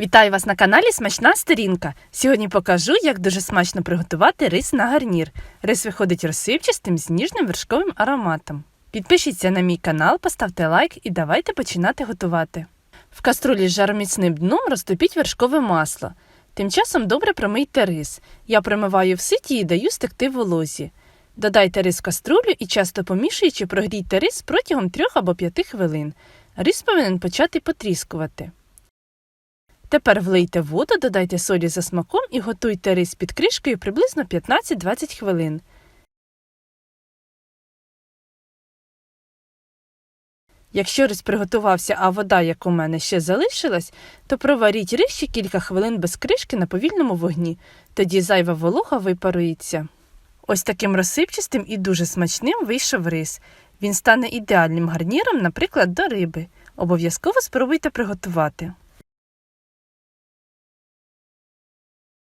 Вітаю вас на каналі Смачна Сторінка. Сьогодні покажу, як дуже смачно приготувати рис на гарнір. Рис виходить розсипчастим з ніжним вершковим ароматом. Підпишіться на мій канал, поставте лайк і давайте починати готувати. В каструлі з жароміцним дном розтопіть вершкове масло. Тим часом добре промийте рис. Я промиваю в ситі і даю стекти волозі. Додайте рис в каструлю і часто помішуючи, прогрійте рис протягом 3 або 5 хвилин. Рис повинен почати потріскувати. Тепер влийте воду, додайте солі за смаком і готуйте рис під кришкою приблизно 15-20 хвилин. Якщо рис приготувався, а вода, як у мене, ще залишилась, то проваріть рис ще кілька хвилин без кришки на повільному вогні, тоді зайва волога випарується. Ось таким розсипчастим і дуже смачним вийшов рис. Він стане ідеальним гарніром, наприклад, до риби. Обов'язково спробуйте приготувати.